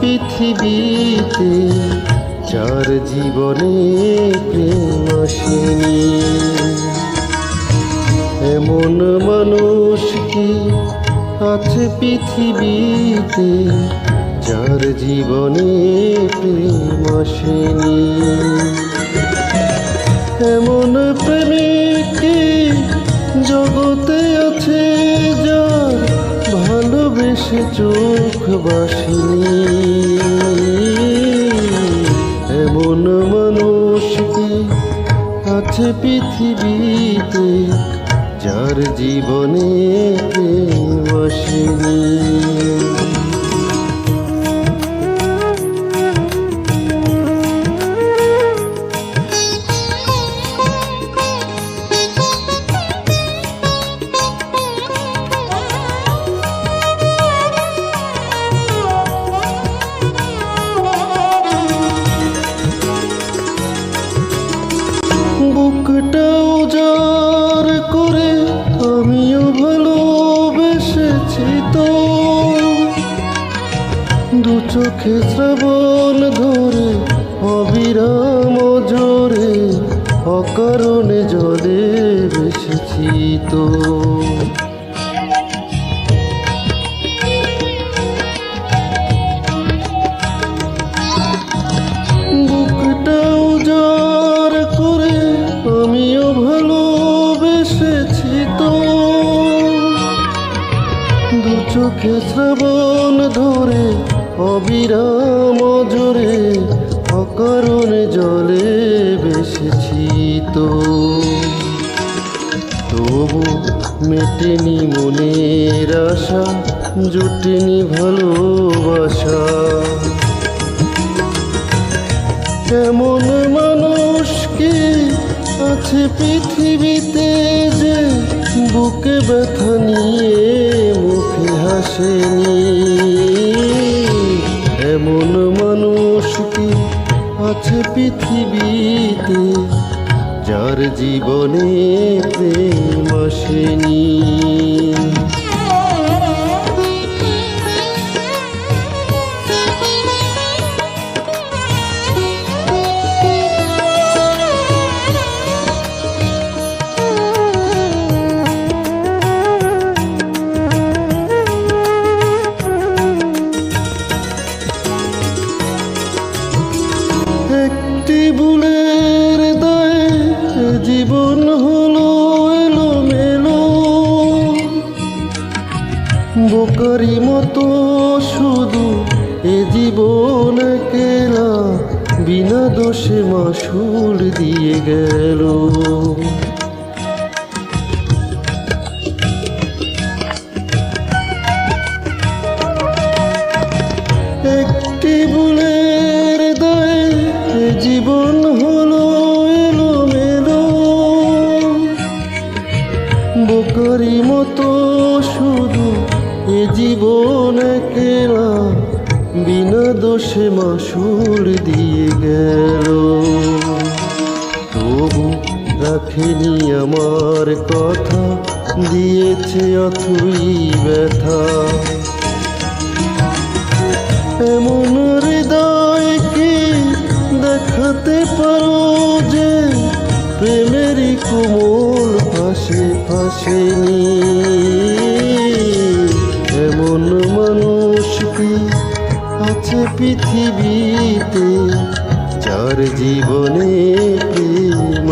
পৃথিবীতে, যার জীবনে প্রেম আসেনি। এমন মানুষ কি আছে পৃথিবীতে, যার জীবনে প্রেম আসেনি? এমন প্রেমিক জগতে আছে যার ভালোবেসে চোখ বাসিনি এমন মানুষ আছে পৃথিবীতে যার জীবনে আসেনি? বুকটা জার করে আমিও ভালোবেসেছি তো। দু চোখে শ্রাবণ ধরে, অবিরাম জোরে অকারণে জলে বেসেছি তো। চোখে শ্রাবণ ধরে অবিরাম জোরে অকারণে জলে বেসেছি তো। তবু মেটেনি মনের আশা, জুটেনি ভালোবাসা। কেমন মানুষ কি আছে পৃথিবীতে যে বুকে ব্যথা নিয়ে হাসেনি এমন মানুষ কি আছে পৃথিবীতে যার জীবনে প্রেম আসেনি? বোকারি মতো শুধু এ জীবন কেলা বিনা দোষে মাসুল দিয়ে গেল। বিনা দোষে মাসুল দিয়ে গেল। তবু রাখেনি আমার কথা, দিয়েছে অথই ব্যথা। এমন হৃদয় কি দেখাতে পারো যে, প্রেমেরই কোমল ফাঁসে ফাঁসেনি পৃথিবীতে, যার জীবনে প্রেম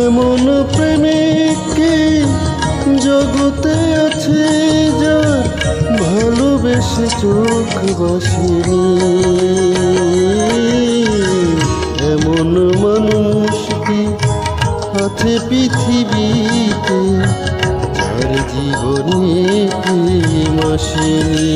এমন প্রেমিককে জগতে আছে যার ভালোবেসে চোখ বসেনি? এমন মানুষ কি আছে পৃথিবীতে জীবনে প্রেম আসেনি